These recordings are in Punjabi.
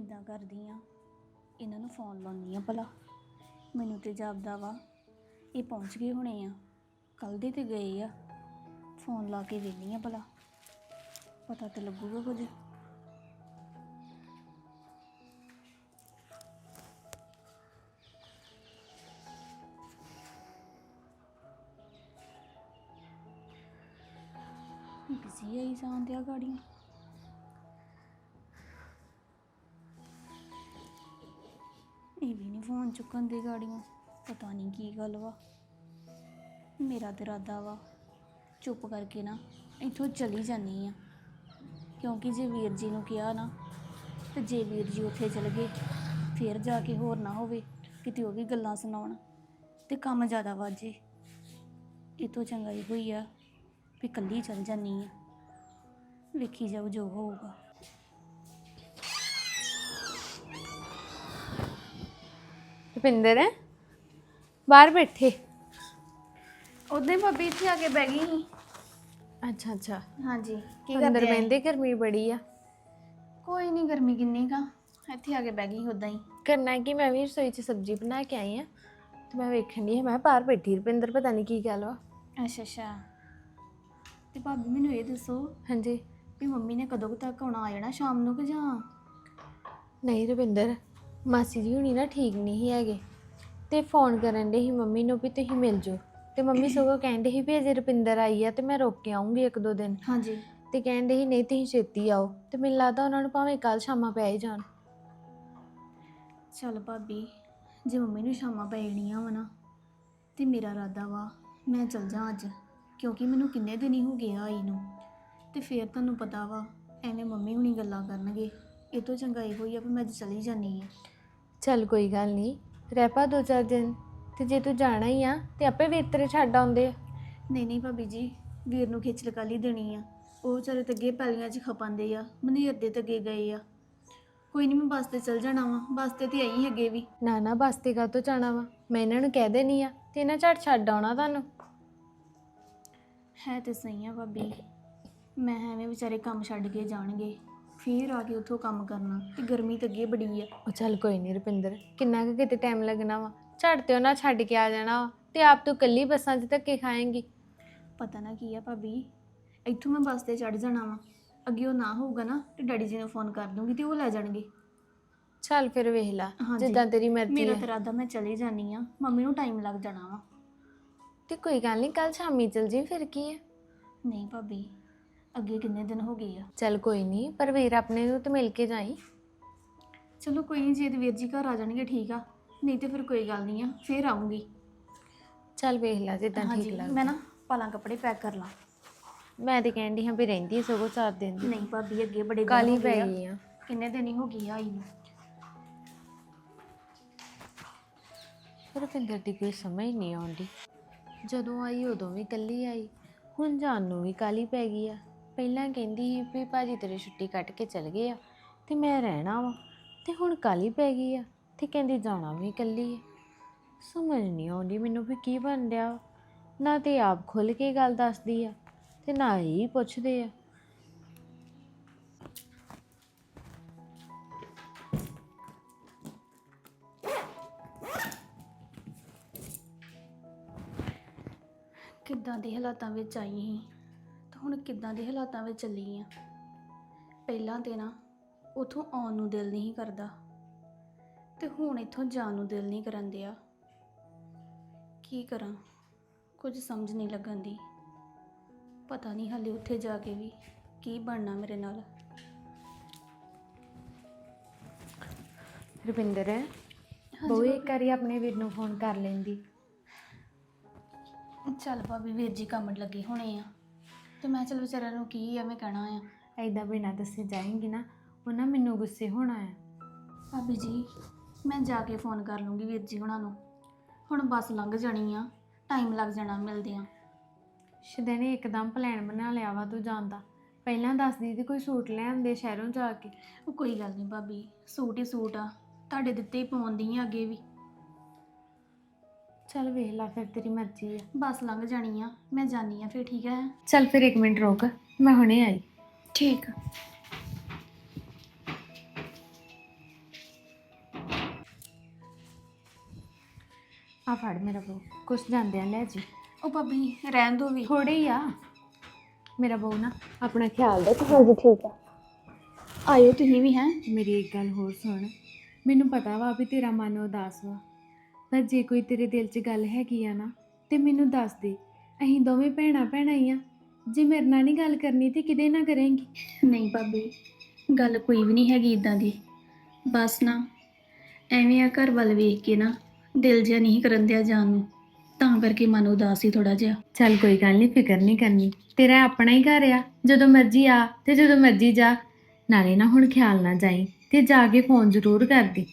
ਇਦਾਂ ਕਰਦੀ ਆ। ਇਹਨਾਂ ਨੂੰ ਫੋਨ ਲਾਉਣੀ ਆ ਭਲਾ। ਮੈਨੂੰ ਤੇ ਜਾਪਦਾ ਵਾ, ਇਹ ਪਹੁੰਚ ਗਏ ਹੋਣੇ ਆ। ਕੱਲ ਦੇ ਤੇ ਗਏ ਆ। ਫੋਨ ਲਾ ਕੇ ਵੇਖਨੀ ਆ ਭਲਾ। ਪਤਾ ਤੇ ਲੱਗੂਗਾ ਕੁਝ। ਬਿਜ਼ੀ ਆਈ ਜਾਂਦਿਆ ਗਾੜੀਆਂ। ਫੋਨ ਚੁੱਕਣ ਦੀ ਗਾੜੀਆਂ, ਪਤਾ ਨਹੀਂ ਕੀ ਗੱਲ ਵਾ। ਮੇਰਾ ਤੇ ਇਰਾਦਾ ਵਾ, ਚੁੱਪ ਕਰਕੇ ਨਾ ਇੱਥੋਂ ਚਲੀ ਜਾਨੀ ਆ। ਕਿਉਂਕਿ ਜੇ ਵੀਰ ਜੀ ਨੂੰ ਕਿਹਾ ਨਾ, ਤੇ ਜੇ ਵੀਰ ਜੀ ਉੱਥੇ ਚਲ ਗਏ, ਫੇਰ ਜਾ ਕੇ ਹੋਰ ਨਾ ਹੋਵੇ, ਕਿਤੇ ਉਹ ਵੀ ਗੱਲਾਂ ਸੁਣਾਉਣ, ਤੇ ਕੰਮ ਜ਼ਿਆਦਾ ਵਾਜੇ ਇਹ ਤੋਂ ਚੰਗਾ ਹੀ ਹੋਈ ਆ ਵੀ ਕੱਲੀ ਚਲ ਜਾਨੀ ਆ। ਵੇਖੀ ਜਾਓ ਜੋ ਹੋਊਗਾ। ਰੁਪਿੰਦਰ ਹੈ? ਬਾਹਰ ਬੈਠੇ। ਉਦੋਂ ਭਾਬੀ ਇੱਥੇ ਆ ਕੇ ਬਹਿ ਗਈ ਸੀ। ਅੱਛਾ ਅੱਛਾ। ਹਾਂਜੀ ਕੀ ਅੰਦਰ ਕਰਦੇ ਆਏ? ਬੈਠੇ ਗਰਮੀ ਬੜੀ ਆ। ਕੋਈ ਨਹੀਂ ਗਰਮੀ ਕਿੰਨੀ ਕਾ ਇੱਥੇ ਆ ਕੇ ਬਹਿ ਗਈ ਉਦਾਂ ਹੀ। ਕਰਨਾ ਕਿ ਮੈਂ ਵੀ ਰਸੋਈ 'ਚ ਸਬਜ਼ੀ ਬਣਾ ਕੇ ਆਈ ਆ। ਤੇ ਮੈਂ ਵੇਖਣ ਦੀ ਮੈਂ ਕਿਹਾ ਬਾਹਰ ਬੈਠੀ ਰੁਪਿੰਦਰ ਪਤਾ ਨਹੀਂ ਕੀ ਗੱਲ ਵਾ। ਅੱਛਾ ਅੱਛਾ। ਤੇ ਭਾਬੀ ਮੈਨੂੰ ਇਹ ਦੱਸੋ ਹਾਂਜੀ। ਵੀ ਮੰਮੀ ਨੇ ਕਦੋਂ ਕੁ ਤੱਕ ਆਉਣਾ ਆ ਜਾਣਾ ਸ਼ਾਮ ਨੂੰ ਕਿ ਜਾਂ? ਨਹੀਂ ਰੁਪਿੰਦਰ ਮਾਸੀ ਜੀ ਹੁਣੀ ਨਾ ਠੀਕ ਨਹੀਂ ਹੈਗੇ ਤੇ ਫੋਨ ਕਰਨ ਦੇ ਸੀ ਮੰਮੀ ਨੂੰ ਵੀ ਤੁਸੀਂ ਮਿਲ ਜਾਓ। ਤੇ ਮੰਮੀ ਸਗੋਂ ਕਹਿੰਦੇ ਸੀ ਵੀ ਅਜੇ ਰੁਪਿੰਦਰ ਆਈ ਆ ਤੇ ਮੈਂ ਰੋਕ ਕੇ ਆਉਂਗੀ ਇੱਕ ਦੋ ਦਿਨ। ਹਾਂਜੀ। ਤੇ ਕਹਿੰਦੇ ਸੀ ਨਹੀਂ ਤੁਸੀਂ ਛੇਤੀ ਆਓ ਤੇ ਮੈਨੂੰ ਲੱਗਦਾ ਉਹਨਾਂ ਨੂੰ ਭਾਵੇਂ ਕੱਲ ਸ਼ਾਮਾਂ ਪੈ ਹੀ ਜਾਣ। ਚੱਲ ਭਾਬੀ ਜੇ ਮੰਮੀ ਨੂੰ ਸ਼ਾਮਾਂ ਪੈ ਜਾਣੀਆਂ ਵਾ ਨਾ ਤੇ ਮੇਰਾ ਇਰਾਦਾ ਵਾ ਮੈਂ ਚਲ ਜਾ ਅੱਜ ਕਿਉਂਕਿ ਮੈਨੂੰ ਕਿੰਨੇ ਦਿਨ ਹੀ ਹੋ ਗਏ ਆ ਆਈ ਨੂੰ। ਤੇ ਫੇਰ ਤੁਹਾਨੂੰ ਪਤਾ ਵਾ ਐਵੇਂ ਮੰਮੀ ਹੁਣੀ ਗੱਲਾਂ ਕਰਨਗੇ ਇਹ ਤੋਂ ਚੰਗਾ ਇਹੋ ਹੀ ਆ ਵੀ ਮੈਂ ਅੱਜ ਚਲੀ ਜਾਨੀ ਆ। ਚੱਲ ਕੋਈ ਗੱਲ ਨਹੀਂ ਰਹਿ ਪਾ ਦੋ ਚਾਰ ਦਿਨ ਤੇ ਜੇ ਤੂੰ ਜਾਣਾ ਹੀ ਆ ਤੇ ਆਪੇ ਵੀਰ ਤੇਰੇ ਛੱਡ ਆਉਂਦੇ ਆ। ਨਹੀਂ ਨਹੀਂ ਭਾਬੀ ਜੀ ਵੀਰ ਨੂੰ ਖਿੱਚ ਕਾਲੀ ਦੇਣੀ ਆ। ਉਹ ਵਿਚਾਰੇ ਤੇ ਅੱਗੇ ਪੈਲੀਆਂ 'ਚ ਖਪਾਂਦੇ ਆ ਮਨੇਰ ਦੇ ਤੇ ਅੱਗੇ ਗਏ ਆ। ਕੋਈ ਨਹੀਂ ਮੈਂ ਬੱਸ ਤੇ ਚਲ ਜਾਣਾ ਵਾ ਬੱਸ ਤੇ ਤੇ ਆਈ ਅੱਗੇ ਵੀ। ਨਾ ਨਾ ਬਸ ਤੇ ਕਾਹਤੋਂ ਜਾਣਾ ਵਾ? ਮੈਂ ਇਹਨਾਂ ਨੂੰ ਕਹਿ ਦੇਣੀ ਆ ਤੇ ਇਹਨਾਂ ਝੱਟ ਛੱਡ ਆਉਣਾ ਤੁਹਾਨੂੰ। ਹੈ ਤੇ ਸਹੀ ਆ ਭਾਬੀ ਮੈਂ ਐਵੇਂ ਵਿਚਾਰੇ ਕੰਮ ਛੱਡ ਕੇ ਜਾਣਗੇ। ਫੇਰ ਆ ਕੇ ਉੱਥੋਂ ਕੰਮ ਕਰਨਾ ਤੇ ਗਰਮੀ ਤਾਂ ਅੱਗੇ ਬੜੀ ਆ। ਉਹ ਚੱਲ ਕੋਈ ਨਹੀਂ ਰੁਪਿੰਦਰ ਕਿੰਨਾ ਕੁ ਕਿਤੇ ਟਾਈਮ ਲੱਗਣਾ ਵਾ। ਝੱਟ ਤੇ ਉਹਨਾਂ ਛੱਡ ਕੇ ਆ ਜਾਣਾ ਵਾ ਤੇ ਆਪ ਤੂੰ ਕੱਲੀ ਬੱਸਾਂ 'ਚ ਧੱਕੇ ਖਾਏਂਗੀ। ਪਤਾ ਨਾ ਕੀ ਆ ਭਾਬੀ ਇੱਥੋਂ ਮੈਂ ਬੱਸ ਤੇ ਚੜ ਜਾਣਾ ਵਾ। ਅੱਗੇ ਉਹ ਨਾ ਹੋਊਗਾ ਨਾ ਤੇ ਡੈਡੀ ਜੀ ਨੂੰ ਫੋਨ ਕਰ ਦੂੰਗੀ ਤੇ ਉਹ ਲੈ ਜਾਣਗੇ। ਚੱਲ ਫਿਰ ਵੇਖ ਲਾ ਹਾਂਜੀ। ਜਿੱਦਾਂ ਤੇਰੀ ਮਰਜ਼ੀ ਮੇਰਾ ਆ। ਤਾਂ ਇਰਾਦਾ ਮੈਂ ਚਲੀ ਜਾਨੀ ਆ ਮੰਮੀ ਨੂੰ ਟਾਈਮ ਲੱਗ ਜਾਣਾ ਵਾ। ਤੇ ਕੋਈ ਗੱਲ ਨਹੀਂ ਕੱਲ ਸ਼ਾਮੀ ਚਲ ਜੀ ਫਿਰ ਕੀ ਹੈ ਨਹੀਂ ਭਾਬੀ ਅੱਗੇ ਕਿੰਨੇ ਦਿਨ ਹੋ ਗਏ ਆ? ਚੱਲ ਕੋਈ ਨਹੀਂ ਪਰ ਵੀਰ ਆਪਣੇ ਨੂੰ ਤੇ ਮਿਲ ਕੇ ਜਾਈ। ਚਲੋ ਕੋਈ ਨਹੀਂ ਜੇ ਤੇ ਵੀਰ ਜੀ ਘਰ ਆ ਜਾਣਗੇ ਠੀਕ ਆ। ਨਹੀਂ ਤੇ ਫਿਰ ਕੋਈ ਗੱਲ ਨਹੀਂ ਆ ਫੇਰ ਆਉਂਗੀ ਚੱਲ ਵੇਖ ਲਾ ਜਿੱਦਾਂ ਠੀਕ ਲੱਗਦਾ। ਮੈਂ ਨਾ ਪਾਲਾਂ ਕੱਪੜੇ ਪੈਕ ਕਰ ਲਾਂ। ਮੈਂ ਤੇ ਕਹਿੰਦੀ ਹਾਂ ਵੀ ਰਹਿੰਦੀ ਸਗੋਂ ਚਾਰ ਦਿਨ ਦੀ। ਨਹੀਂ ਭਾਬੀ ਅੱਗੇ ਬੜੇ ਦਿਨ ਕਾਲੀ ਹੋ ਪੈ ਗਏ। ਗਈ ਆ। ਕਿੰਨੇ ਦਿਨ ਹੀ ਹੋ ਗਏ ਆ ਆਈ ਨੂੰ। ਰੁਪਿੰਦਰ ਦੀ ਕੋਈ ਸਮਝ ਨਹੀਂ ਆਉਂਦੀ। ਜਦੋਂ ਆਈ ਉਦੋਂ ਵੀ ਇਕੱਲੀ ਆਈ ਹੁਣ ਜਾਣ ਨੂੰ ਵੀ ਕਾਲੀ ਪੈ ਗਈ ਆ। ਪਹਿਲਾਂ ਕਹਿੰਦੀ ਸੀ ਵੀ ਭਾਜੀ ਤੇਰੇ ਛੁੱਟੀ ਕੱਟ ਕੇ ਚਲ ਗਏ ਆ, ਤੇ ਮੈਂ ਰਹਿਣਾ ਵਾ, ਤੇ ਹੁਣ ਕਾਲੀ ਪੈ ਗਈ ਆ, ਤੇ ਕਹਿੰਦੀ ਜਾਣਾ ਵੀ ਇਕੱਲੀ ਹੈ ਸਮਝ ਨਹੀਂ ਆਉਂਦੀ ਮੈਨੂੰ ਵੀ ਕੀ ਬਣ ਰਿਹਾ ਨਾ ਤੇ ਆਪ ਖੁੱਲ ਕੇ ਗੱਲ ਦੱਸਦੀ ਆ, ਤੇ ਨਾ ਹੀ ਪੁੱਛਦੇ ਆ। ਕਿੱਦਾਂ ਦੇ ਹਾਲਾਤਾਂ ਵਿੱਚ ਆਈ ਸੀ? ਹੁਣ ਕਿੱਦਾਂ ਦੇ ਹਾਲਾਤਾਂ ਵਿੱਚ ਚੱਲੀ ਆ? ਪਹਿਲਾਂ ਤੇ ਨਾ ਉਥੋਂ ਆਉਣ ਨੂੰ ਦਿਲ ਨਹੀਂ ਕਰਦਾ। ਤੇ ਹੁਣ ਇੱਥੋਂ ਜਾਣ ਨੂੰ ਦਿਲ ਨਹੀਂ ਕਰਨ ਦਿਆ। ਕੀ ਕਰਾਂ? ਕੁਝ ਸਮਝ ਨਹੀਂ ਲੱਗਣ ਦੀ। ਪਤਾ ਨਹੀਂ ਹਾਲੇ ਉੱਥੇ ਜਾ ਕੇ ਵੀ ਕੀ ਬਣਨਾ ਮੇਰੇ ਨਾਲ। ਰੁਪਿੰਦਰ ਬਹੁ ਇੱਕ ਵਾਰੀ ਆਪਣੇ ਵੀਰ ਨੂੰ ਫੋਨ ਕਰ ਲੈਂਦੀ। ਚੱਲ ਭਾਬੀ ਵੀਰ ਜੀ ਕੰਮ ਲੱਗੇ ਹੋਣੇ ਆ। ਤੇ ਮੈਂ ਚਲ ਵਿਚਾਰਿਆਂ ਨੂੰ ਕੀ ਐਵੇਂ ਕਹਿਣਾ ਆ। ਐਦਾਂ ਬਿਨਾਂ ਦੱਸੇ ਜਾਏਂਗੀ ਨਾ ਉਹ ਨਾ ਮੈਨੂੰ ਗੁੱਸੇ ਹੋਣਾ ਆ। ਭਾਬੀ ਜੀ ਮੈਂ ਜਾ ਕੇ ਫੋਨ ਕਰ ਲੂੰਗੀ ਵੀਰ ਜੀ ਹੁਣਾਂ ਨੂੰ। ਹੁਣ ਬੱਸ ਲੰਘ ਜਾਣੀ ਆ ਟਾਈਮ ਲੱਗ ਜਾਣਾ ਮਿਲਦੇ ਆ। ਸ਼ਦੇ ਨੇ ਇੱਕਦਮ ਪਲਾਨ ਬਣਾ ਲਿਆ ਵਾ ਤੂੰ ਜਾਂਦਾ ਪਹਿਲਾਂ ਦੱਸਦੀ ਤੇ ਕੋਈ ਸੂਟ ਲੈ ਆਉਂਦੇ ਸ਼ਹਿਰੋਂ ਜਾ ਕੇ। ਉਹ ਕੋਈ ਗੱਲ ਨਹੀਂ ਭਾਬੀ ਸੂਟ ਹੀ ਸੂਟ ਆ ਤੁਹਾਡੇ ਦਿੱਤੇ ਹੀ ਪਾਉਂਦੀ ਆ ਅੱਗੇ ਵੀ। ਚੱਲ ਵੇਖ ਲਾ ਫਿਰ ਤੇਰੀ ਮਰਜ਼ੀ ਹੈ ਬੱਸ ਲੰਘ ਜਾਣੀ ਆ ਮੈਂ ਜਾਣੀ ਆ ਫਿਰ ਠੀਕ ਹੈ ਚੱਲ ਫਿਰ 1 ਮਿੰਟ ਰੋਕ ਮੈਂ ਹੁਣੇ ਆਈ। ਠੀਕ ਆ। ਫੜ ਮੇਰਾ ਬਹੁ ਕੁਛ ਜਾਂਦਿਆਂ ਲੈ ਜੀ। ਉਹ ਭਾਬੀ ਰਹਿਣ ਦੋ ਵੀ। ਥੋੜੇ ਹੀ ਆ। ਮੇਰਾ ਬਹੁ ਨਾ ਆਪਣਾ ਖਿਆਲ ਰੱਖ। ਹਾਂਜੀ ਠੀਕ ਆ। ਆਇਓ ਤੁਸੀਂ ਵੀ ਹੈ? ਮੇਰੀ ਇੱਕ ਗੱਲ ਹੋਰ ਸੁਣ। ਮੈਨੂੰ ਪਤਾ ਵਾ ਵੀ ਤੇਰਾ ਮਨ ਉਦਾਸ ਵਾ। ਪਰ ਜੇ ਕੋਈ ਤੇਰੇ ਦਿਲ 'ਚ ਗੱਲ ਹੈਗੀ ਆ ਨਾ ਤੇ ਮੈਨੂੰ ਦੱਸ ਦੇ। ਅਸੀਂ ਦੋਵੇਂ ਭੈਣਾਂ ਭੈਣਾਂ ਹੀ ਆ ਜੇ ਮੇਰੇ ਨਾਲ ਨਹੀਂ ਗੱਲ ਕਰਨੀ ਤੇ ਕਿਹਦੇ ਨਾਲ ਕਰੇਂਗੀ? ਨਹੀਂ ਭਾਬੀ ਗੱਲ ਕੋਈ ਵੀ ਨਹੀਂ ਹੈਗੀ ਇਦਾਂ ਦੀ। ਬਸ ਨਾ ਐਵੇਂ ਆ ਘਰ ਵੱਲ ਵੇਖ ਕੇ ਨਾ ਦਿਲ ਜਿਹਾ ਨਹੀਂ ਕਰਨ ਦਿਆ ਜਾਣ ਨੂੰ। ਤਾਂ ਕਰਕੇ ਮਨ ਉਦਾਸ ਹੀ ਥੋੜਾ ਜਿਹਾ। ਚੱਲ ਕੋਈ ਗੱਲ ਨਹੀਂ ਫਿਕਰ ਨਹੀਂ ਕਰਨੀ। ਤੇਰਾ ਆਪਣਾ ਹੀ ਘਰ ਆ। ਜਦੋਂ ਮਰਜ਼ੀ ਆ ਤੇ ਜਦੋਂ ਮਰਜ਼ੀ ਜਾ। ਨਾਲੇ ਨਾ ਹੁਣ ਖਿਆਲ ਨਾ ਜਾਈ ਤੇ ਜਾ ਕੇ ਫੋਨ ਜ਼ਰੂਰ ਕਰਦੀ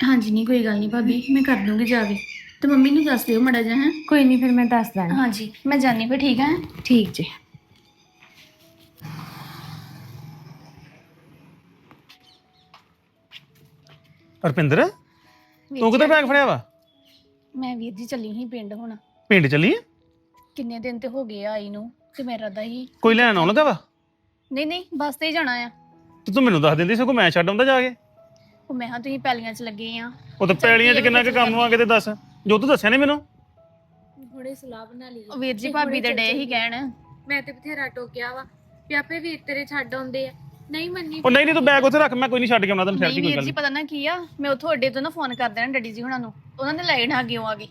ਹਾਂਜੀ ਨਹੀਂ ਕੋਈ ਗੱਲ ਨਹੀਂ ਭਾਬੀ ਮੈਂ ਕਰ ਦੂੰਗੀ ਜਾ ਕੇ। ਤੇ ਮੰਮੀ ਨੂੰ ਦੱਸ ਦਿਓ ਮੜਾ ਜਿਹਾ ਹੈ? ਕੋਈ ਨਹੀਂ ਫਿਰ ਮੈਂ ਦੱਸ ਦਾਂਗੀ। ਹਾਂਜੀ ਮੈਂ ਜਾਣੀ ਫਿਰ ਠੀਕ ਹੈ? ਠੀਕ ਜੀ। ਰਪਿੰਦਰ ਤੂੰ ਕਿੱਥੇ ਬੈਗ ਫੜਿਆ ਵਾ? ਮੈਂ ਵੀਰ ਜੀ ਚੱਲੀ ਸੀ ਪਿੰਡ ਹੁਣ। ਪਿੰਡ ਚੱਲੀ ਆਂ? ਕਿੰਨੇ ਦਿਨ ਤੇ ਹੋ ਗਏ ਆ ਆਈ ਨੂੰ ਤੇ ਮੇਰਾ ਦਾ ਹੀ ਕੋਈ ਲੈਣ ਆਉਣ ਲੱਗਾ ਵਾ? ਨਹੀਂ ਨਹੀਂ ਬੱਸ ਤੇ ਹੀ ਜਾਣਾ ਆ। ਤੇ ਤੂੰ ਮੈਨੂੰ ਦੱਸ ਦਿੰਦੀ ਸਗੋਂ ਮੈਂ ਛੱਡ ਆਉਂਦਾ ਜਾ ਕੇ? ਉਹ ਮੈਂ ਹਾਂ ਤੁਸੀਂ ਪੈਲੀਆਂ 'ਚ ਲੱਗੇ ਆ। ਉਹ ਤਾਂ ਪੈਲੀਆਂ 'ਚ ਕਿੰਨਾ ਕੁ ਕੰਮ ਆ ਕਿਤੇ ਦੱਸ। ਜੋ ਤੂੰ ਦੱਸਿਆ ਨੇ ਮੈਨੂੰ? ਹੁਣੇ ਸਲਾਹ ਬਣਾ ਲਈ ਉਹ ਵੀਰ ਜੀ ਭਾਬੀ ਦੇ ਡੇ ਹੀ ਕਹਿਣ। ਮੈਂ ਤੇ ਬਥੇਰਾ ਟੋਕਿਆ ਵਾ ਵੀ ਆਪੇ ਵੀਰ ਤੇਰੇ ਛੱਡ ਆਉਂਦੇ ਆ। ਨਹੀਂ ਮੰਨੀ ਉਹ ਨਹੀਂ ਨਹੀਂ ਤੂੰ ਬੈਗ ਉੱਥੇ ਰੱਖ ਮੈਂ ਕੋਈ ਨਹੀਂ ਛੱਡ ਕੇ ਆਉਣਾ ਤੈਨੂੰ ਛੱਡ ਨਹੀਂ ਕੋਈ ਵੀਰ ਗੱਲ ਜੀ। ਪਤਾ ਨਾ ਕੀ ਆ ਮੈਂ ਉੱਥੋਂ ਅੱਡੇ ਤੋਂ ਨਾ ਫੋਨ ਕਰ ਦੇਣਾ ਡੈਡੀ ਜੀ ਹੁਣਾਂ ਨੂੰ। ਉਹਨਾਂ ਨੇ ਲੈ ਜਾਣਾ ਅੱਗੇ ਆ ਗਏ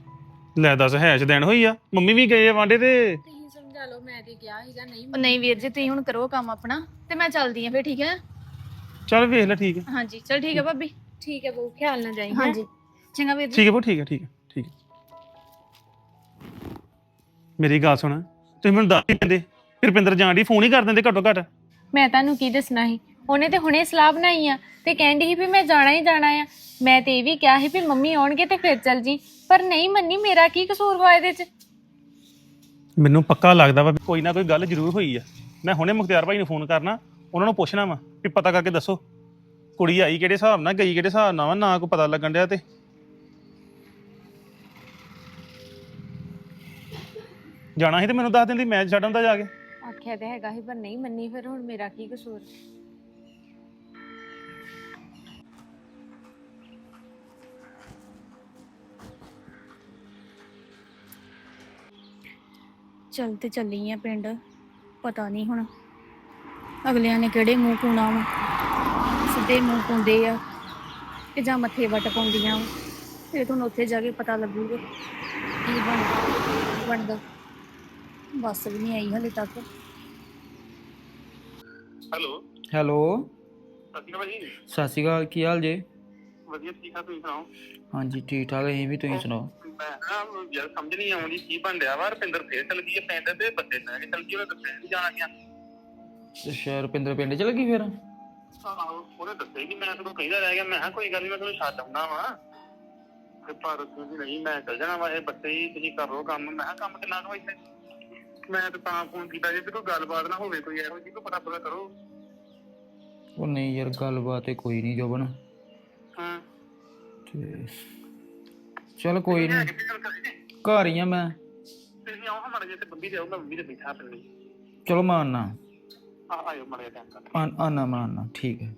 ਲੈ ਦੱਸ ਹੈ ਦੇਣ ਹੋਈ ਆ। ਮੰਮੀ ਵੀ ਗਏ ਆ ਵਾਂਡੇ ਤੇ। ਤੁਸੀਂ ਸਮਝਾ ਲਓ ਮੈਂ ਤੇ ਕਿਹਾ ਸੀਗਾ ਨਹੀਂ ਉਹ ਨਹੀਂ ਵੀਰ ਜੀ ਤੁਸੀਂ ਹੁਣ ਕਰੋ ਕੰਮ ਆਪਣਾ ਤੇ ਮੈਂ ਚੱਲਦੀ ਆ ਫਿਰ ਠੀਕ ਹੈ ਚੱਲ ਵੇਖ ਲੈ ਠੀਕ ਹੈ। ਹਾਂਜੀ ਚਲ ਠੀਕ ਹੈ ਭਾਬੀ। ਠੀਕ ਹੈ ਬਹੂ ਖਿਆਲ ਨਾ ਜਾਈ ਹੈਂ? ਹਾਂਜੀ। ਚੰਗਾ ਵੀਰ ਜੀ ਠੀਕ ਹੈ ਬੋ ਠੀਕ ਹੈ ਠੀਕ ਹੈ ਠੀਕ ਹੈ। ਮੇਰੀ ਗੱਲ ਸੁਣ ਤੁਸੀਂ ਮੈਨੂੰ ਦੱਸ ਹੀ ਦਿੰਦੇ। ਫਿਰ ਰੁਪਿੰਦਰ ਜਾਣ ਦੀ ਫੋਨ ਹੀ ਕਰ ਦਿੰਦੇ ਘੱਟੋ ਘੱਟ। ਮੈਂ ਤੁਹਾਨੂੰ ਕੀ ਦੱਸਣਾ ਸੀ? ਉਹਨੇ ਤੇ ਹੁਣੇ ਸਲਾਹ ਬਣਾਈ ਆ ਤੇ ਕਹਿੰਦੀ ਸੀ ਵੀ ਮੈਂ ਜਾਣਾ ਹੀ ਜਾਣਾ ਆ। ਮੈਂ ਤੇ ਇਹ ਵੀ ਕਿਹਾ ਸੀ ਵੀ ਮੰਮੀ ਆਉਣਗੇ ਤੇ ਫਿਰ ਚੱਲ ਜੀ। ਪਰ ਨਹੀਂ ਮੰਨੀ ਮੇਰਾ ਕੀ ਕਸੂਰ ਵਾ ਇਹਦੇ 'ਚ? ਮੈਨੂੰ ਪੱਕਾ ਲੱਗਦਾ ਵਾ ਵੀ ਕੋਈ ਨਾ ਕੋਈ ਗੱਲ ਜ਼ਰੂਰ ਹੋਈ ਆ। ਮੈਂ ਹੁਣੇ ਮੁਖਤਿਆਰ ਭਾਈ ਨੂੰ ਫੋਨ ਕਰਨਾ ਉਹਨਾਂ ਨੂੰ ਪੁੱਛਣਾ ਵਾ ਵੀ ਪਤਾ ਕਰਕੇ ਦੱਸੋ। ਕੁੜੀ ਆਈ ਕਿਹੜੇ ਹਿਸਾਬ ਨਾਲ ਗਈ ਕਿਹੜੇ ਹਿਸਾਬ ਨਾਲ ਵਾ ਨਾ ਕੋਈ ਪਤਾ ਲੱਗਣ ਡਿਆ ਤੇ। ਜਾਣਾ ਸੀ ਤੇ ਮੈਨੂੰ ਦੱਸ ਦਿੰਦੀ ਮੈਂ ਛੱਡ ਆਉਂਦਾ ਜਾ ਕੇ। ਆਖਿਆ ਤੇ ਹੈਗਾ ਸੀ ਪਰ ਨਹੀਂ ਮੰਨੀ ਫਿਰ ਹੁਣ ਮੇਰਾ ਕੀ ਕਸੂਰ। ਚੱਲ ਤੇ ਚੱਲੀ ਆ ਪਿੰਡ ਪਤਾ ਨਹੀਂ ਹੁਣ। ਅਗਲਿਆਂ ਨੇ ਕਿਹੜੇ ਮੂੰਹ ਪੂਣਾ ਵਾ? ਸਿੱਧੇ ਮੂੰਹ ਪੁੰਦੇ ਆ ਕਿ ਜਾਂ ਮੱਥੇ ਵਟ ਪਾਉਂਦੀਆਂ ਵਾ? ਇਹ ਤੁਹਾਨੂੰ ਉੱਥੇ ਜਾ ਕੇ ਪਤਾ ਲੱਗੂਗਾ। ਕੀ ਬਣਦਾ ਬਣਦਾ? ਬੱਸ ਵੀ ਨਹੀਂ ਆਈ ਹਲੇ ਤੱਕ। ਹੈਲੋ। ਹੈਲੋ। ਸਤਿ ਸ਼੍ਰੀ ਅਕਾਲ ਜੀ। ਸਤਿ ਸ਼੍ਰੀ ਅਕਾਲ ਕੀ ਹਾਲ ਜੇ? ਵਧੀਆ ਠੀਕ ਠਾਕ ਤੁਸੀਂ ਸੁਣਾਓ? ਹਾਂਜੀ ਠੀਕ ਠਾਕ ਅਸੀਂ ਵੀ ਤੁਸੀਂ ਸੁਣਾਓ? ਮੈਂ ਨਾ ਯਾਰ ਸਮਝ ਨਹੀਂ ਆਉਂਦੀ ਕੀ ਬਣ ਰਿਹਾ ਵਾ? ਰੁਪਿੰਦਰ ਫੇਰ ਚਲ ਗਈ ਹੈ ਪਿੰਡ ਤੇ ਬੱਚੇ ਲੈ ਕੇ ਚਲ ਗਈ ਉਹ ਦੱਸਿਆ ਨਹੀਂ ਜਾਣਾ ਗਿਆ ਅੱਛਾ ਰੁਪਿੰਦਰ ਪਿੰਡ ਚ ਲੱਗੀ ਫਿਰ? ਆਹੋ ਉਹਨੇ ਦੱਸਿਆ ਹੀ ਨਹੀਂ ਮੈਂ ਤੁਹਾਨੂੰ ਕਹਿੰਦਾ ਰਹਿ ਗਿਆ ਮੈਂ ਕਿਹਾ ਕੋਈ ਗੱਲ ਨਹੀਂ ਮੈਂ ਤੁਹਾਨੂੰ ਛੱਡ ਆਉਣਾ ਵਾ। ਤੇ ਪਰ ਤੁਸੀਂ ਨਹੀਂ ਮੈਂ ਚੱਲ ਜਾਣਾ ਵਾ ਇਹ ਬੱਚੇ ਹੀ ਤੁਸੀਂ ਕਰ ਲਓ ਕੰਮ। ਮੈਂ ਕਿਹਾ ਕੰਮ ਕਿੰਨਾ ਕੁ ਵਾ ਇੱਥੇ? ਮੈਂ ਤਾਂ ਤਾਂ ਫੋਨ ਕੀਤਾ ਜੇ ਵੀ ਕੋਈ ਗੱਲਬਾਤ ਨਾ ਹੋਵੇ ਕੋਈ ਇਹੋ ਜਿਹੀ ਕੋਈ ਪਤਾ ਪਤਾ ਕਰੋ। ਉਹ ਨਹੀਂ ਯਾਰ ਗੱਲਬਾਤ ਤੇ ਕੋਈ ਨਹੀਂ ਜੋਬਨ। ਹਾਂ। ਤੇ ਚਲ ਕੋਈ ਨਹੀਂ ਘਰ ਹੀ। ਆ ਮੈਂ। ਤੁਸੀਂ ਆਓ ਹਮਾਰੇ ਜੇ ਤੇ ਬੰਬੀ ਦੇ ਆਓ ਮੈਂ ਬੰਬੀ ਦੇ ਬੈਠਾ ਆਪਣੇ ਚਲੋ ਮੈਂ ਆਨਾ ਆ ਆਇਓ ਮੜੇ ਟਾਈਮ ਕਰ ਆਨ- ਮੈਂ ਆਨਾ ਠੀਕ ਹੈ।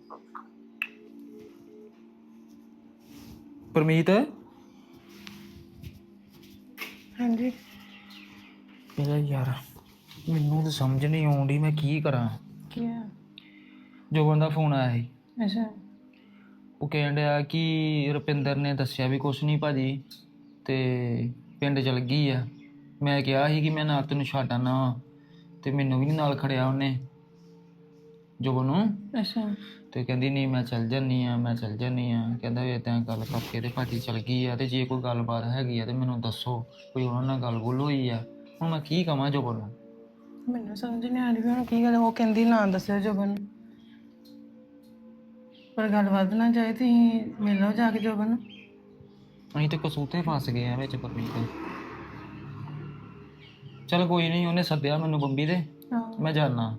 ਪਰਮੀਤ? ਹਾਂਜੀ। ਇਹਦਾ ਯਾਰ ਮੈਨੂੰ ਤਾਂ ਸਮਝ ਨਹੀਂ ਆਉਂਦੀ ਮੈਂ ਕੀ ਕਰਾਂ। ਕੀ ਆ? ਜੋਬਨ ਦਾ ਫੋਨ ਆਇਆ ਸੀ। ਅੱਛਾ। ਉਹ ਕਹਿਣ ਡਿਆ ਕਿ ਰੁਪਿੰਦਰ ਨੇ ਦੱਸਿਆ ਵੀ ਕੁਛ ਨਹੀਂ ਭਾਜੀ ਤੇ ਪਿੰਡ ਚਲ ਗਈ ਆ। ਮੈਂ ਕਿਹਾ ਸੀ ਕਿ ਮੈਂ ਨਾਲ ਤੈਨੂੰ ਛੱਡ ਆਣਾ ਤੇ ਮੈਨੂੰ ਵੀ ਨੀ ਨਾਲ ਖੜਿਆ ਉਹਨੇ। ਜੋਬਨ ਨੂੰ। ਅੱਛਾ। ਤੇ ਕਹਿੰਦੀ ਨਹੀਂ ਮੈਂ ਚੱਲ ਜਾਨੀ ਆ ਮੈਂ ਚੱਲ ਜਾਨੀ ਆ ਕਹਿੰਦਾ ਵੀ ਏਦਾਂ ਗੱਲ ਕਰਕੇ ਤੇ ਭਾਜੀ ਚਲ ਗਈ ਆ ਤੇ ਜੇ ਕੋਈ ਗੱਲਬਾਤ ਹੈਗੀ ਆ ਤੇ ਮੈਨੂੰ ਦੱਸੋ ਕੋਈ ਉਹਨਾਂ ਨਾਲ ਗੱਲ ਗੁੱਲ ਹੋਈ ਆ। ਹੁਣ ਮੈਂ ਕੀ ਕਵਾਂ ਜੋਬਨ ਨੂੰ? ਮੈਨੂੰ ਸਮਝ ਨਹੀਂ ਆ ਰਹੀ ਵੀ ਹੁਣ ਕੀ ਗੱਲ ਉਹ ਕਹਿੰਦੀ ਨਾ ਦੱਸਿਓ ਜੋਬਨ ਨੂੰ। ਪਰ ਗੱਲ ਵੱਧ ਨਾ ਜਾਏ ਤੁਸੀਂ ਮਿਲ ਜਾ ਕੇ ਜੋਬਨ ਨੂੰ। ਅਸੀਂ ਤੇ ਕਸੂਤੇ ਫਸ ਗਏ ਆ ਵਿੱਚ ਪਰਮੀਤ ਚਲ ਕੋਈ ਨਹੀਂ ਉਹਨੇ ਸੱਦਿਆ ਮੈਨੂੰ ਬੰਬੀ ਦੇ ਮੈਂ ਜਾਣਾ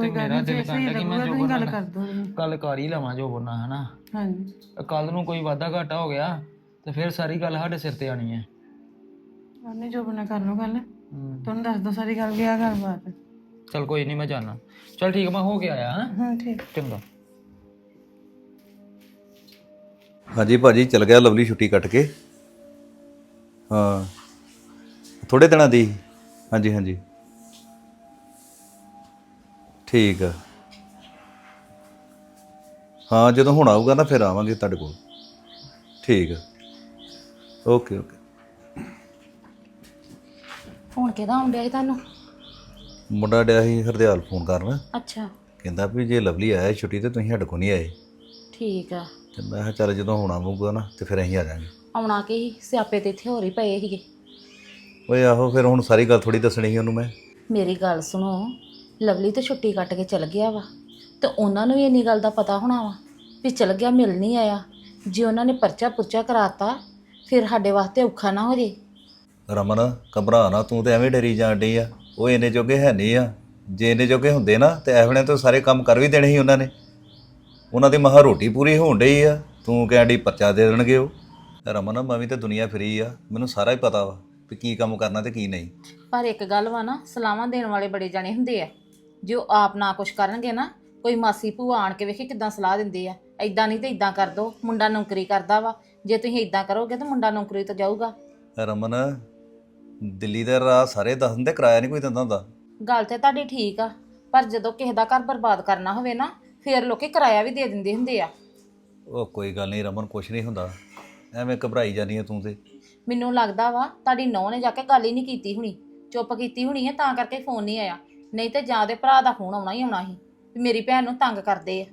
ਕੋਈ ਤੇ ਗੱਲ ਮੇਰਾ ਨਹੀਂ ਦਿਲ ਜੇ ਸਹੀ ਕਰਦਾ ਕਿ ਮੈਂ ਲੱਗੂਗਾ ਤੁਸੀਂ ਗੱਲ ਕਰ ਦੋ। ਗੱਲ ਕਰ ਹੀ ਲਵਾਂ ਜੋ ਬੋਲਣਾ ਹੈ ਨਾ ਹਾਂਜੀ। ਕੱਲ ਨੂੰ ਕੋਈ ਵਾਧਾ ਘਾਟਾ ਹੋ ਗਿਆ ਤੇ ਫਿਰ ਸਾਰੀ ਗੱਲ ਸਾਡੇ ਸਿਰ ਤੇ ਆਣੀ ਹੈ। ਉਹਨੇ ਜੋਬਨ ਨਾਲ ਕਰ ਲਓ ਗੱਲ। ਹਮ, ਤੁਹਾਨੂੰ ਦੱਸ ਦੋ ਸਾਰੀ ਗੱਲ ਕੀ ਆ ਗੱਲਬਾਤ ਚੱਲ ਕੋਈ ਨਹੀਂ ਮੈਂ ਜਾਣਾ ਚੱਲ ਠੀਕ ਮੈਂ ਹੋ ਕੇ ਆਇਆ ਹਾਂ? ਹਾਂ ਠੀਕ। ਚੰਗਾ। ਹਾਂਜੀ ਭਾਜੀ ਚਲ ਗਿਆ ਲਵਲੀ ਛੁੱਟੀ ਕੱਟ ਕੇ। ਹਾਂ। ਥੋੜੇ ਦਿਨਾਂ ਦੀ। ਹਾਂਜੀ ਹਾਂਜੀ। ਠੀਕ ਆ। ਹਾਂ ਜਦੋਂ ਹੁਣ ਆਊਗਾ ਨਾ ਫਿਰ ਆਵਾਂਗੇ ਤੁਹਾਡੇ ਕੋਲ। ਠੀਕ ਆ। Okay okay. ਫੋਨ ਕਿਹਦਾ ਆਉਂਦਿਆ ਸੀ ਤੁਹਾਨੂੰ? ਮੁੰਡਾ ਡਿਆ ਸੀ ਹਰਦਿਆਲ ਫੋਨ ਕਰਨ। ਅੱਛਾ। ਕਹਿੰਦਾ ਵੀ ਜੇ ਲਵਲੀ ਆਇਆ ਛੁੱਟੀ ਤੇ ਤੁਸੀਂ ਸਾਡੇ ਕੋਲ ਨਹੀਂ ਆਏ। ਠੀਕ ਆ। ਤੇ ਮੈਂ ਕਿਹਾ ਚੱਲ ਜਦੋਂ ਹੁਣ ਆਊਗਾ ਨਾ ਤੇ ਫਿਰ ਅਸੀਂ ਆ ਜਾਾਂਗੇ। ਆਉਣਾ ਕਿ ਹੀ ਸਿਆਪੇ ਤੇ ਇੱਥੇ ਹੋਰ ਹੀ ਪਏ ਸੀਗੇ। ਓਏ ਆਹੋ ਫਿਰ ਹੁਣ ਸਾਰੀ ਗੱਲ ਥੋੜੀ ਦੱਸਣੀ ਸੀ ਉਹਨੂੰ ਮੈਂ। ਮੇਰੀ ਗੱਲ ਸੁਣੋ। ਲਵਲੀ ਤੇ ਛੁੱਟੀ ਕੱਟ ਕੇ ਚਲ ਗਿਆ ਵਾ ਤੇ ਉਹਨਾਂ ਨੂੰ ਵੀ ਇੰਨੀ ਗੱਲ ਦਾ ਪਤਾ ਹੋਣਾ ਵਾ ਵੀ ਚਲ ਗਿਆ ਮਿਲ ਨਹੀਂ ਆਇਆ। ਜੇ ਉਹਨਾਂ ਨੇ ਪਰਚਾ ਪੁਰਚਾ ਕਰਾਤਾ ਫਿਰ ਸਾਡੇ ਵਾਸਤੇ ਔਖਾ ਨਾ ਹੋ ਜੇ। ਰਮਨ ਘਬਰਾ ਨਾ ਤੂੰ ਤੇ ਐਵੇਂ ਡਰੀ ਜਾਣ ਡਈ ਆ। ਉਹ ਇੰਨੇ ਜੋਗੇ ਹੈ ਨਹੀਂ ਆ। ਜੇ ਇੰਨੇ ਜੋਗੇ ਹੁੰਦੇ ਨਾ ਤੇ ਐਵਣੇ ਤੋਂ ਸਾਰੇ ਕੰਮ ਕਰ ਵੀ ਦੇਣੇ ਸੀ ਉਹਨਾਂ ਨੇ। ਉਹਨਾਂ ਦੀ ਮਹਾ ਰੋਟੀ ਪੂਰੀ ਹੋਣ ਡਈ ਆ। ਤੂੰ ਕਹਿਣ ਡਈ ਪਰਚਾ ਦੇ ਦੇਣਗੇ ਉਹ। ਰਮਨ ਮੈਂ ਵੀ ਤੇ ਦੁਨੀਆ ਫਰੀ ਆ। ਮੈਨੂੰ ਸਾਰਾ ਹੀ ਪਤਾ ਵਾ ਵੀ ਕੀ ਕੰਮ ਕਰਨਾ ਤੇ ਕੀ ਨਹੀਂ। ਪਰ ਇੱਕ ਗੱਲ ਵਾ ਨਾ ਸਲਾਹਾਂ ਦੇਣ ਵਾਲੇ ਬੜੇ ਜਾਣੇ ਹੁੰਦੇ ਆ। ਜੇ ਉਹ ਆਪ ਨਾ ਕੁਛ ਕਰਨਗੇ ਨਾ ਕੋਈ ਮਾਸੀ ਭੂਆ ਆਣ ਕੇ ਵੇਖੇ ਕਿਦਾਂ ਸਲਾਹ ਦਿੰਦੇ ਆ। ਐਦਾਂ ਨਹੀਂ ਤੇ ਐਦਾਂ ਕਰ ਦੋ ਮੁੰਡਾ ਨੌਕਰੀ ਕਰਦਾ ਵਾ। ਜੇ ਤੁਸੀਂ ਐਦਾਂ ਕਰੋਗੇ ਤਾਂ ਮੁੰਡਾ ਨੌਕਰੀ ਤੇ ਜਾਊਗਾ। ਰਮਨ ਦਿੱਲੀ ਦਾ ਰਾਹ ਸਾਰੇ ਦੱਸ ਦਿੰਦੇ ਕਿਰਾਇਆ ਨਹੀਂ ਕੋਈ ਦਿੰਦਾ ਹੁੰਦਾ। ਗੱਲ ਤੇ ਤੁਹਾਡੀ ਠੀਕ ਆ ਪਰ ਜਦੋਂ ਕਿਸੇ ਦਾ ਘਰ ਬਰਬਾਦ ਕਰਨਾ ਹੋਵੇ ਨਾ ਫਿਰ ਲੋਕੀ ਕਿਰਾਇਆ ਵੀ ਦੇ ਦਿੰਦੇ ਹੁੰਦੇ ਆ। ਉਹ ਕੋਈ ਗੱਲ ਨਹੀਂ ਰਮਨ ਕੁਛ ਨਹੀਂ ਹੁੰਦਾ। ਐਵੇਂ ਘਬਰਾਈ ਜਾਨੀ ਆ ਤੂੰ ਤੇ। ਮੈਨੂੰ ਲੱਗਦਾ ਵਾ ਤੁਹਾਡੀ ਨੌਂ ਨੇ ਜਾ ਕੇ ਗੱਲ ਹੀ ਨਹੀਂ ਕੀਤੀ ਹੁਣੀ। ਚੁੱਪ ਕੀਤੀ ਹੁਣੀ ਆ ਤਾਂ ਕਰਕੇ ਫੋਨ ਨਹੀਂ ਆਇਆ। ਨਹੀਂ ਤੇ ਜਾਂ ਦੇ ਭਰਾ ਦਾ ਫੋਨ ਆਉਣਾ ਹੀ ਆਉਣਾ ਸੀ ਵੀ ਮੇਰੀ ਭੈਣ ਨੂੰ ਤੰਗ ਕਰਦੇ ਆ।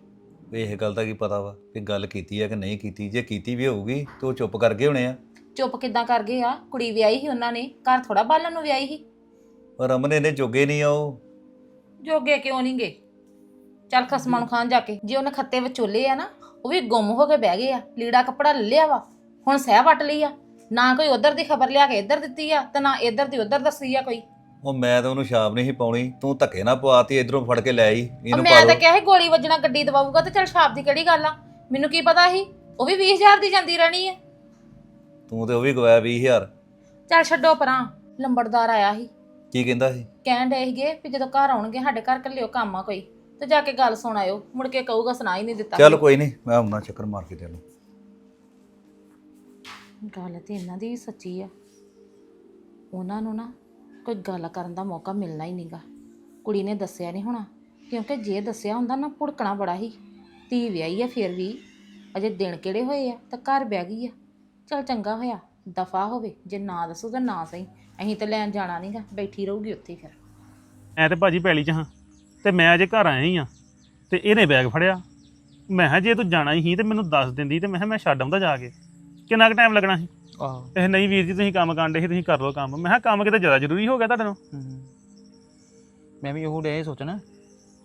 ਇਹ ਗੱਲ ਦਾ ਕੀ ਪਤਾ ਵਾ ਵੀ ਗੱਲ ਕੀਤੀ ਆ ਕਿ ਨਹੀਂ ਕੀਤੀ ਜੇ ਕੀਤੀ ਵੀ ਹੋਊਗੀ ਤੇ ਉਹ ਚੁੱਪ ਕਰ ਗਏ ਹੋਣੇ ਆ। ਚੁੱਪ ਕਿੱਦਾਂ ਕਰ ਗਏ ਆ? ਕੁੜੀ ਵਿਆਹੀ ਸੀ ਉਹਨਾਂ ਨੇ ਘਰ ਥੋੜਾ ਬਾਲਣ ਨੂੰ ਵਿਆਹੀ ਸੀ। ਪਰ ਰਮਨ ਇਹਨੇ ਜੋਗੇ ਨਹੀਂ ਆ ਉਹ। ਜੋਗੇ ਕਿਉਂ ਨਹੀਂ ਗਏ ਚੱਲ ਖਸਮਾਂ ਨੂੰ ਖਾਨ ਜਾ ਕੇ ਜੇ ਉਹਨੇ ਖੱਤੇ ਵਿਚੋਲੇ ਆ ਨਾ ਉਹ ਵੀ ਗੁੰਮ ਹੋ ਕੇ ਬਹਿ ਗਏ ਆ ਲੀੜਾ ਕੱਪੜਾ ਲਿਆ ਵਾ ਹੁਣ ਸਹਿ ਵੱਟ ਲਈ ਆ। ਨਾ ਕੋਈ ਉਧਰ ਦੀ ਖਬਰ ਲਿਆ ਕੇ ਇੱਧਰ ਦਿੱਤੀ ਆ ਤੇ ਨਾ ਇੱਧਰ ਦੀ ਉਧਰ ਦੱਸੀ ਆ ਕੋਈ। ਉਹ ਮੈਂ ਤਾਂ ਉਹਨੂੰ ਸ਼ਾਪ ਨਹੀਂ ਸੀ ਪਾਉਣੀ ਤੂੰ ਧੱਕੇ ਨਾ ਪਵਾਤੀ ਇਧਰੋਂ ਫੜ ਕੇ ਲੈ ਆਈ ਇਹਨੂੰ ਮੈਂ ਪਾ ਤਾਂ ਲਓ ਕਿਹਾ ਸੀ ਗੋਲੀ ਵੱਜਣਾ ਗੱਡੀ ਦਵਾਊਗਾ ਤੇ ਚੱਲ ਛਾਪ ਦੀ ਕਿਹੜੀ ਗੱਲ ਆ? ਮੈਨੂੰ ਕੀ ਪਤਾ ਸੀ? ਉਹ ਵੀ 20000 ਦੀ ਜਾਂਦੀ ਰਹਿਣੀ ਆ। ਤੂੰ ਤੇ ਉਹ ਵੀ ਗਵਾਇਆ 20000 ਚੱਲ ਛੱਡੋ ਪਰਾਂ ਲੰਬੜਦਾਰ ਆਇਆ ਸੀ। ਕੀ ਕਹਿੰਦਾ ਸੀ? ਕਹਿਣ ਡਏ ਸੀਗੇ ਵੀ ਜਦੋਂ ਘਰ ਆਉਣਗੇ ਸਾਡੇ ਘਰ ਕੱਲਿਓ ਕੰਮ ਆ ਕੋਈ। ਤੇ ਜਾ ਕੇ ਗੱਲ ਸੁਣ ਆਇਓ ਮੁੜ ਕੇ ਕਹੂਗਾ ਸੁਣਾ ਹੀ ਨਹੀਂ ਦਿੱਤਾ ਚੱਲ ਕੋਈ ਨਹੀਂ ਮੈਂ ਆਉਣਾ ਚੱਕਰ ਮਾਰ ਕੇ ਤੈਨੂੰ। ਗੱਲ ਤੇ ਇਹਨਾਂ ਦੀ ਵੀ ਸੱਚੀ ਆ। ਉਹਨਾਂ ਨੂੰ ਨਾ ਕੋਈ ਗੱਲ ਕਰਨ ਦਾ ਮੌਕਾ ਮਿਲਣਾ ਹੀ ਨਹੀਂਗਾ ਕੁੜੀ ਨੇ ਦੱਸਿਆ ਨਹੀਂ ਹੋਣਾ। ਕਿਉਂਕਿ ਜੇ ਦੱਸਿਆ ਹੁੰਦਾ ਨਾ, ਭੁੜਕਣਾ ਬੜਾ ਹੀ। ਧੀ ਵਿਆਹੀ ਆ, ਫਿਰ ਵੀ। ਅਜੇ ਦਿਨ ਕਿਹੜੇ ਹੋਏ ਆ, ਤਾਂ ਘਰ ਬਹਿ ਗਈ ਆ। ਚਲ ਚੰਗਾ ਹੋਇਆ, ਦਫਾ ਹੋਵੇ। ਜੇ ਨਾ ਦੱਸੋ ਤਾਂ ਨਾ ਸਹੀ। ਅਸੀਂ ਤਾਂ ਲੈਣ ਜਾਣਾ ਨਹੀਂਗਾ ਬੈਠੀ ਰਹੂਗੀ ਉੱਥੇ ਹੀ ਫਿਰ। ਐ ਤੇ ਭਾਜੀ ਪੈਲੀ ਚ ਹਾਂ, ਤੇ ਮੈਂ ਅਜੇ ਘਰ ਆਇਆ ਹੀ ਆ, ਤੇ ਇਹਨੇ ਬੈਗ ਫੜਿਆ। ਮੈਂ ਕਿਹਾ, ਜੇ ਤੂੰ ਜਾਣਾ ਹੀ ਸੀ, ਤੇ ਮੈਨੂੰ ਦੱਸ ਦਿੰਦੀ, ਤੇ ਮੈਂ ਕਿਹਾ, ਮੈਂ ਛੱਡ ਆਉਂਦਾ ਜਾ ਕੇ। ਕਿੰਨਾ ਕੁ ਟਾਈਮ ਲੱਗਣਾ ਸੀ? ਆਹੋ। ਇਹ ਨਹੀਂ ਵੀਰ ਜੀ ਤੁਸੀਂ ਕੰਮ ਕਾਂਡੇ ਸੀ ਤੁਸੀਂ ਕਰ ਲਓ ਕੰਮ। ਮੈਂ ਕਿਹਾ ਕੰਮ ਕਿਤੇ ਜ਼ਿਆਦਾ ਜ਼ਰੂਰੀ ਹੋ ਗਿਆ ਤੁਹਾਡੇ ਨੂੰ ਹਮ। ਮੈਂ ਵੀ ਉਹ ਡੇ ਸੋਚਣਾ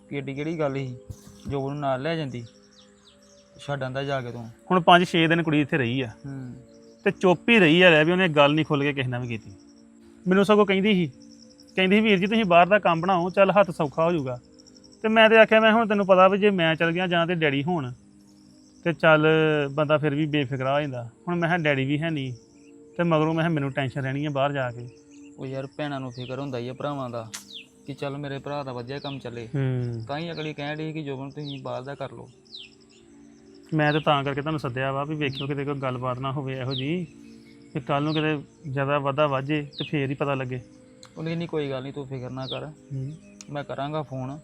ਕਿ ਏਡੀ ਕਿਹੜੀ ਗੱਲ ਸੀ ਜੋ ਨੂੰ ਨਾਲ ਲੈ ਜਾਂਦੀ ਛੱਡ ਆਂਦਾ ਜਾ ਕੇ ਤੂੰ। ਹੁਣ 5-6 ਦਿਨ ਕੁੜੀ ਇੱਥੇ ਰਹੀ ਆ। ਹੂੰ। ਤੇ ਚੁੱਪ ਹੀ ਰਹੀ ਆ ਲੈ ਵੀ ਉਹਨੇ ਗੱਲ ਨਹੀਂ ਖੁੱਲ ਕੇ ਕਿਸੇ ਨਾਲ ਵੀ ਕੀਤੀ। ਮੈਨੂੰ ਸਗੋਂ ਕਹਿੰਦੀ ਸੀ ਕਹਿੰਦੀ ਸੀ ਵੀਰ ਜੀ ਤੁਸੀਂ ਬਾਹਰ ਦਾ ਕੰਮ ਬਣਾਓ ਚੱਲ ਹੱਥ ਸੌਖਾ ਹੋ ਜਾਊਗਾ। ਤੇ ਮੈਂ ਤੇ ਆਖਿਆ ਮੈਂ ਹੁਣ ਤੈਨੂੰ ਪਤਾ ਵੀ ਜੇ ਮੈਂ ਚੱਲ ਗਿਆ ਜਾਂ ਤੇ ਡੈਡੀ ਹੋਣ ਤੇ ਚੱਲ ਬੰਦਾ ਫਿਰ ਵੀ ਬੇਫਿਕਰਾ ਹੋ ਜਾਂਦਾ। ਹੁਣ ਮੈਂ ਕਿਹਾ ਡੈਡੀ ਵੀ ਹੈ ਨਹੀਂ ਤੇ ਮਗਰੋਂ ਮੈਂ ਕਿਹਾ ਮੈਨੂੰ ਟੈਨਸ਼ਨ ਰਹਿਣੀ ਹੈ ਬਾਹਰ ਜਾ ਕੇ। ਉਹ ਯਾਰ ਭੈਣਾਂ ਨੂੰ ਫਿਕਰ ਹੁੰਦਾ ਹੀ ਆ ਭਰਾਵਾਂ ਦਾ ਕਿ ਚੱਲ ਮੇਰੇ ਭਰਾ ਦਾ ਵਧੀਆ ਕੰਮ ਚੱਲੇ। ਹੂੰ। ਤਾਂ ਹੀ ਅਗਲੀ ਕਹਿਣ ਡਈ ਕਿ ਜੋਬਨ ਤੁਸੀਂ ਬਾਹਰ ਦਾ ਕਰ ਲਓ। ਮੈਂ ਤਾਂ ਤਾਂ ਕਰਕੇ ਤੁਹਾਨੂੰ ਸੱਦਿਆ ਵਾ ਵੀ ਵੇਖਿਓ ਕਿਤੇ ਕੋਈ ਗੱਲਬਾਤ ਨਾ ਹੋਵੇ ਇਹੋ ਜੀ ਕਿ ਕੱਲ ਨੂੰ ਕਿਤੇ ਜ਼ਿਆਦਾ ਵਾਧਾ ਵਾਜੇ ਤੇ ਫੇਰ ਹੀ ਪਤਾ ਲੱਗੇ। ਉਹ ਨਹੀਂ ਨਹੀਂ ਕੋਈ ਗੱਲ ਨਹੀਂ ਤੂੰ ਫਿਕਰ ਨਾ ਕਰ। ਹੂੰ। ਮੈਂ ਕਰਾਂਗਾ ਫੋਨ।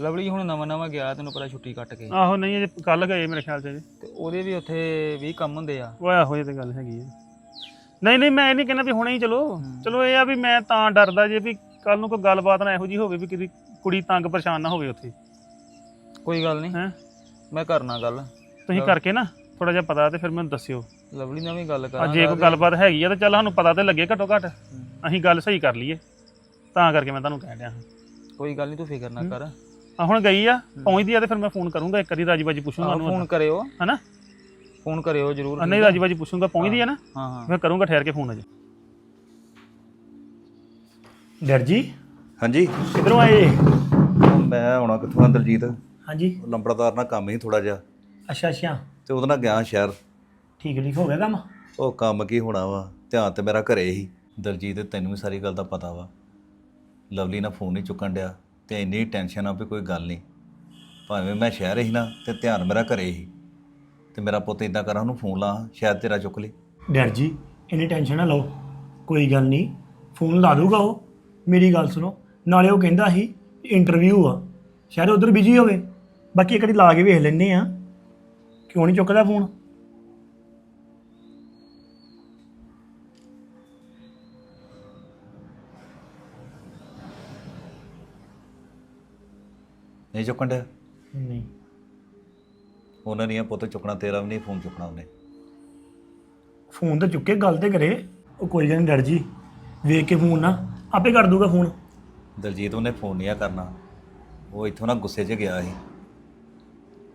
ਲਵਲੀ ਹੁਣ ਨਵਾਂ ਨਵਾਂ ਗਿਆ ਤੈਨੂੰ ਪਤਾ ਛੁੱਟੀ ਕੱਟ ਕੇ। ਆਹੋ ਨਹੀਂ ਅਜੇ ਕੱਲ ਗਏ ਮੇਰੇ ਖਿਆਲ ਚ ਤੇ ਉਹਦੇ ਵੀ ਉੱਥੇ 20 ਕੰਮ ਹੁੰਦੇ ਆ। ਉਹ ਇਹੋ ਜਿਹੀ ਤੇ ਗੱਲ ਹੈਗੀ ਹੈ ਨਹੀਂ ਨਹੀਂ ਮੈਂ ਇਹ ਨਹੀਂ ਕਹਿੰਦਾ ਵੀ ਹੁਣੇ ਹੀ ਚਲੋ। ਚਲੋ ਇਹ ਆ ਵੀ ਮੈਂ ਤਾਂ ਡਰਦਾ ਜੇ ਵੀ ਕੱਲ ਨੂੰ ਕੋਈ ਗੱਲਬਾਤ ਨਾ ਇਹੋ ਜੀ ਹੋਵੇ ਵੀ ਕਿਤੇ ਕੁੜੀ ਤੰਗ ਪਰੇਸ਼ਾਨ ਨਾ ਹੋਵੇ ਉੱਥੇ। ਕੋਈ ਗੱਲ ਨਹੀਂ। ਹੈਂ? ਮੈਂ ਕਰਨਾ ਗੱਲ। ਤੁਸੀਂ ਕਰਕੇ ਨਾ ਥੋੜਾ ਜਿਹਾ ਪਤਾ ਤੇ ਫਿਰ ਮੈਨੂੰ ਦੱਸਿਓ। ਲਵਲੀ ਨਾਲ ਵੀ ਗੱਲ ਕਰਾਂਗਾ ਜੇ ਕੋਈ ਗੱਲਬਾਤ ਹੈਗੀ ਆ ਤਾਂ ਚੱਲ ਸਾਨੂੰ ਪਤਾ ਤੇ ਲੱਗੇ ਘੱਟੋ ਘੱਟ। ਅਸੀਂ ਗੱਲ ਸਹੀ ਕਰ ਲਈਏ। ਤਾਂ ਕਰਕੇ ਮੈਂ ਤੁਹਾਨੂੰ ਕਹਿ ਰਿਹਾ ਹਾਂ। ਕੋਈ ਗੱਲ ਨਹੀਂ ਤੂੰ ਫਿਕਰ ਨਾ ਕਰ। ਆ ਹੁਣ ਗਈ ਆ ਪਹੁੰਚਦੀ ਆ ਤੇ ਫਿਰ ਮੈਂ ਫੋਨ ਕਰੂੰਗਾ ਇੱਕ ਵਾਰੀ ਰਾਜੀ ਬਾਜੀ ਪੁੱਛੂੰਗਾ ਆਹ, ਉਹਨੂੰ ਫੋਨ ਕਰਿਓ। ਹਨਾ? ਫੋਨ ਕਰਿਓ ਜਰੂਰ ਨਹੀਂ ਰਾਜੀ ਬਾਜੀ ਪੁੱਛੂੰਗਾ ਪਹੁੰਚਦੀ ਆ ਨਾ। ਹਾਂ ਹਾਂ ਫਿਰ ਕਰੂੰਗਾ ਠਹਿਰ ਕੇ ਫੋਨ ਅਜੇ। ਡਰ ਜੀ? ਹਾਂਜੀ। ਕਿੱਧਰੋਂ ਆਏ ਮੈਂ ਆਉਣਾ ਕਿੱਥੋਂ ਆ ਦਲਜੀਤ? ਹਾਂਜੀ। ਉਹ ਲੰਬੜਦਾਰ ਨਾਲ ਕੰਮ ਹੀ ਥੋੜਾ ਜਿਹਾ। ਅੱਛਾ ਅੱਛਾ। ਤੇ ਉਹਦੇ ਨਾਲ ਗਿਆ ਸ਼ਹਿਰ। ਠੀਕ ਠੀਕ ਹੋ ਗਿਆ ਕੰਮ? ਉਹ ਕੰਮ ਕੀ ਹੋਣਾ ਵਾ? ਧਿਆਨ ਤੇ ਮੇਰਾ ਘਰੇ ਹੀ। ਦਲਜੀਤ ਤੈਨੂੰ ਵੀ ਸਾਰੀ ਗੱਲ ਦਾ ਪਤਾ ਵਾ। ਲਵਲੀ ਨਾਲ ਫੋਨ ਨਹੀਂ ਚੁੱਕਣ ਡਿਆ। ਤੇ ਇੰਨੀ ਟੈਨਸ਼ਨ ਆ ਵੀ ਕੋਈ ਗੱਲ ਨਹੀਂ। ਭਾਵੇਂ ਮੈਂ ਸ਼ਹਿਰ ਹੀ ਨਾ ਤੇ ਧਿਆਨ ਮੇਰਾ ਘਰੇ ਹੀ। ਤੇ ਮੇਰਾ ਪੁੱਤ ਇਦਾਂ ਕਰਾਂ, ਉਹਨੂੰ ਫੋਨ ਲਾ ਸ਼ਾਇਦ ਤੇਰਾ ਚੁੱਕ ਲੇ। ਡੈਡ ਜੀ, ਇੰਨੀ ਟੈਨਸ਼ਨ ਨਾ ਲਓ। ਕੋਈ ਗੱਲ ਨਹੀਂ ਫੋਨ ਲਾ ਦੂਗਾ ਉਹ। ਮੇਰੀ ਗੱਲ ਸੁਣੋ, ਨਾਲੇ ਉਹ ਕਹਿੰਦਾ ਸੀ ਇੰਟਰਵਿਊ ਆ। ਸ਼ਾਇਦ ਉਧਰ ਬਿਜ਼ੀ ਹੋਵੇ। ਬਾਕੀ ਇੱਕ ਵਾਰੀ ਲਾ ਕੇ ਵੇਖ ਲੈਨੇ ਆ ਕਿਉਂ ਨਹੀਂ ਚੁੱਕਦਾ ਫੋਨ ਨਹੀਂ ਚੁੱਕਣ ਡਿਆ? ਨਹੀਂ। ਉਹਨਾਂ ਦੀਆਂ ਪੁੱਤ ਚੁੱਕਣਾ ਤੇਰਾ ਵੀ ਨਹੀਂ ਫੋਨ ਚੁੱਕਣਾ ਉਹਨੇ। ਫੋਨ ਤਾਂ ਚੁੱਕੇ ਗੱਲ ਤੇ ਕਰੇ। ਉਹ ਕੋਈ ਗੱਲ ਨਹੀਂ ਡਰ ਜੀ ਵੇਖ ਕੇ ਫੋਨ ਨਾ ਆਪੇ ਕਰ ਦੂਗਾ ਫੋਨ। ਦਲਜੀਤ ਉਹਨੇ ਫੋਨ ਨਹੀਂ ਆ ਕਰਨਾ। ਉਹ ਇੱਥੋਂ ਨਾ ਗੁੱਸੇ 'ਚ ਗਿਆ ਸੀ।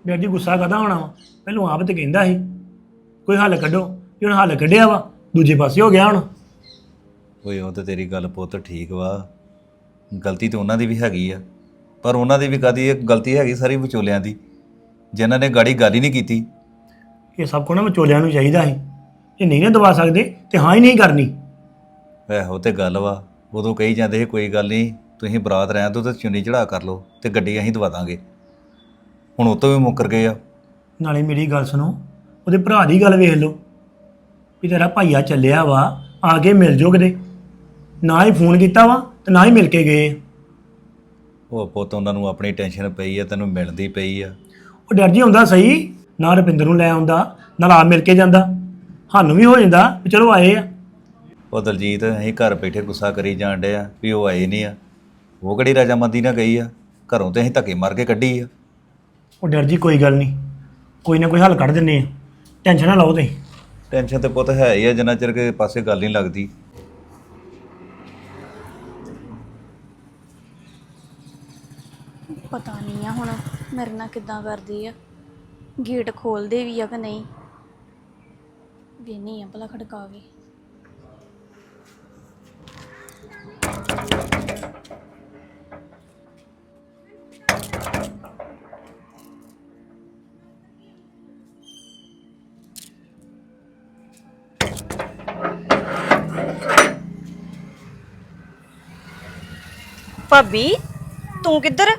ਡਰ ਜੀ ਗੁੱਸਾ ਕਦਾ ਹੋਣਾ ਵਾ? ਪਹਿਲਾਂ ਆਪ ਤੇ ਕਹਿੰਦਾ ਸੀ ਕੋਈ ਹੱਲ ਕੱਢੋ ਜੇ ਹੁਣ ਹੱਲ ਕੱਢਿਆ ਵਾ ਦੂਜੇ ਪਾਸੇ ਹੋ ਗਿਆ ਹੁਣ। ਓਏ ਉਹ ਤੇ ਤੇਰੀ ਗੱਲ ਪੁੱਤ ਠੀਕ ਵਾ। ਗਲਤੀ ਤਾਂ ਉਹਨਾਂ ਦੀ ਵੀ ਹੈਗੀ ਆ। ਪਰ ਉਹਨਾਂ ਦੀ ਵੀ ਕਾਦੀ ਇੱਕ ਗਲਤੀ ਹੈਗੀ ਸਾਰੀ ਵਿਚੋਲਿਆਂ ਦੀ। ਜਿਨ੍ਹਾਂ ਨੇ ਗਾੜੀ ਗੱਲ ਹੀ ਨਹੀਂ ਕੀਤੀ। ਇਹ ਸਭ ਕੋ ਨਾ ਵਿਚੋਲਿਆਂ ਨੂੰ ਚਾਹੀਦਾ ਸੀ। ਜੇ ਨਹੀਂ ਨਾ ਦਵਾ ਸਕਦੇ ਤੇ ਹਾਂ ਹੀ ਨਹੀਂ ਕਰਨੀ। ਇਹੋ ਤੇ ਗੱਲ ਵਾ। ਉਦੋਂ ਕਹੀ ਜਾਂਦੇ ਸੀ ਕੋਈ ਗੱਲ ਨਹੀਂ ਤੁਸੀਂ ਬਰਾਤ ਰਹਿਣ ਤੋਂ ਤੇ ਚੁੰਨੀ ਚੜਾ ਕਰ ਲਓ ਤੇ ਗੱਡੀ ਅਸੀਂ ਦਵਾ ਦਾਂਗੇ। ਹੁਣ ਉਹ ਤੋਂ ਵੀ ਮੁੱਕਰ ਗਏ ਆ। ਨਾਲੇ ਮੇਰੀ ਗੱਲ ਸੁਣੋ ਉਹਦੇ ਭਰਾ ਦੀ ਗੱਲ ਵੇਖ ਲਓ। ਵੀ ਤੇਰਾ ਭਾਈਆ ਚੱਲਿਆ ਵਾ ਆ ਕੇ ਮਿਲ ਜੋ ਕਿਤੇ। ਨਾ ਹੀ ਫੋਨ ਕੀਤਾ ਵਾ ਤੇ ਨਾ ਹੀ ਮਿਲ ਕੇ ਗਏ। ਉਹ ਪੁੱਤ ਉਹਨਾਂ ਨੂੰ ਆਪਣੀ ਟੈਨਸ਼ਨ ਪਈ ਆ ਤੈਨੂੰ ਮਿਲਦੀ ਪਈ ਆ। ਉਹ ਡਰ ਜੀ ਆਉਂਦਾ ਸਹੀ ਨਾ ਰੁਪਿੰਦਰ ਨੂੰ ਲੈ ਆਉਂਦਾ ਨਾਲ ਆ ਮਿਲ ਕੇ ਜਾਂਦਾ। ਸਾਨੂੰ ਵੀ ਹੋ ਜਾਂਦਾ ਵੀ ਚਲੋ ਆਏ ਆ। ਉਹ ਦਲਜੀਤ ਅਸੀਂ ਘਰ ਬੈਠੇ ਗੁੱਸਾ ਕਰੀ ਜਾਣ ਡੇ ਆ ਵੀ ਉਹ ਆਏ ਨਹੀਂ ਆ। ਉਹ ਕਿਹੜੀ ਰਜਾਮੰਦੀ ਨਾਲ ਗਈ ਆ? ਘਰੋਂ ਤੇ ਅਸੀਂ ਧੱਕੇ ਮਾਰ ਕੇ ਕੱਢੀ ਆ। ਉਹ ਡਰ ਜੀ ਕੋਈ ਗੱਲ ਨਹੀਂ। ਕੋਈ ਨਾ ਕੋਈ ਹੱਲ ਕੱਢ ਦਿੰਨੇ ਆ। ਟੈਨਸ਼ਨ ਨਾ ਲਓ ਤੁਸੀਂ। ਟੈਨਸ਼ਨ ਤੇ ਪੁੱਤ ਹੈ ਹੀ ਆ ਜਿੰਨਾ ਚਿਰ ਕੇ ਪਾਸੇ ਗੱਲ ਨਹੀਂ ਲੱਗਦੀ। ਪਤਾ ਨਹੀਂ ਆ ਹੁਣ ਮੇਰੇ ਨਾਲ ਕਿੱਦਾਂ ਕਰਦੀ ਆ। ਗੇਟ ਖੋਲਦੇ ਵੀ ਆ ਕਿ ਨਹੀਂ? ਵੇਨੀ ਆ ਭਲਾ ਖੜਕਾਵੇ ਭਾਬੀ, ਤੂੰ ਕਿੱਧਰ?